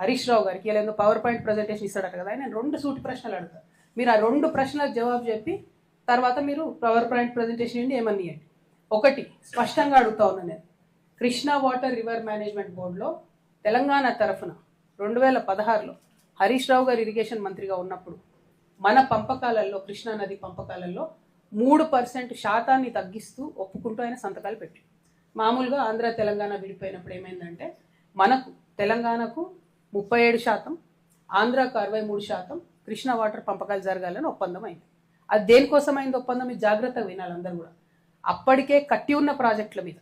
హరీష్ రావు గారికి ఇలా ఏదో పవర్ పాయింట్ ప్రజెంటేషన్ ఇస్తాడట కదా ఆయన రెండు సూటి ప్రశ్నలు అడుగుతారు. మీరు ఆ రెండు ప్రశ్నలకు జవాబు చెప్పి తర్వాత మీరు పవర్ పాయింట్ ప్రజెంటేషన్ ఏంటి ఏమని ఇవ్వండి ఒకటి స్పష్టంగా అడుగుతా ఉన్నాను నేను. కృష్ణా వాటర్ రివర్ మేనేజ్మెంట్ బోర్డులో తెలంగాణ తరఫున రెండు వేల పదహారులో హరీష్ రావు గారు ఇరిగేషన్ మంత్రిగా ఉన్నప్పుడు మన పంపకాలలో కృష్ణా నది పంపకాలలో మూడు పర్సెంట్ శాతాన్ని తగ్గిస్తూ ఒప్పుకుంటూ ఆయన సంతకాలు పెట్టి మామూలుగా ఆంధ్ర తెలంగాణ విడిపోయినప్పుడు ఏమైందంటే మనకు తెలంగాణకు ముప్పై ఏడు శాతం ఆంధ్రాకు అరవై మూడు శాతం కృష్ణా వాటర్ పంపకాలు జరగాలని ఒప్పందం అయింది. అది దేనికోసమైంది ఒప్పందం? ఇది జాగ్రత్తగా వినాలి అందరూ కూడా. అప్పటికే కట్టి ఉన్న ప్రాజెక్టుల మీద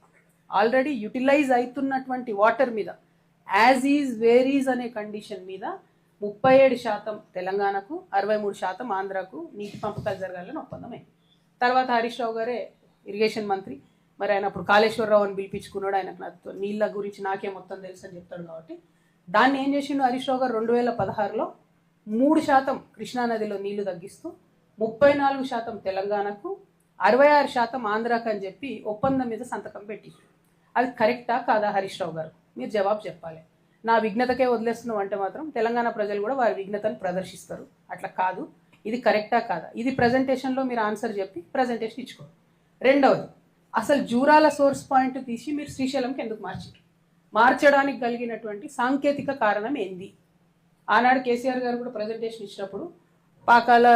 ఆల్రెడీ యూటిలైజ్ అవుతున్నటువంటి వాటర్ మీద as is where is condition మీద ముప్పై ఏడు శాతం తెలంగాణకు అరవై మూడు శాతం ఆంధ్రాకు నీటి పంపకాలు జరగాలని ఒప్పందం అయింది. తర్వాత హరీష్ రావు గారే ఇరిగేషన్ మంత్రి మరి ఆయన అప్పుడు కాళేశ్వరరావు అని పిలిపించుకున్నాడు. ఆయనకు నీళ్ళ గురించి నాకే మొత్తం తెలుసు అని చెప్తాడు కాబట్టి దాన్ని ఏం చేసిండు హరీష్ రావు గారు రెండు వేల పదహారులో మూడు శాతం కృష్ణానదిలో నీళ్ళు తగ్గిస్తూ ముప్పై నాలుగు శాతం తెలంగాణకు అరవై ఆరు శాతం ఆంధ్రాకు అని చెప్పి ఒప్పందం మీద సంతకం పెట్టి అది కరెక్టా కాదా హరీష్ రావు గారు? మీరు జవాబు చెప్పాలి. నా విఘ్నతకే వదిలేస్తున్నాం అంటే మాత్రం తెలంగాణ ప్రజలు కూడా వారి విఘ్నతను ప్రదర్శిస్తారు. అట్లా కాదు. ఇది కరెక్టా కాదా? ఇది ప్రజెంటేషన్లో మీరు ఆన్సర్ చెప్పి ప్రజెంటేషన్ ఇచ్చుకోండి. రెండవది అసలు జూరాల సోర్స్ పాయింట్ తీసి మీరు శ్రీశైలంకి ఎందుకు మార్చారు మార్చడానికి కలిగినటువంటి సాంకేతిక కారణం ఏంది? ఆనాడు కేసీఆర్ గారు కూడా ప్రజెంటేషన్ ఇచ్చినప్పుడు పాకాల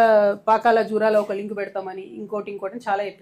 పాకాల జూరాల ఒక లింక్ పెడతామని ఇంకోటి ఇంకోటి చాలా చెప్పారు.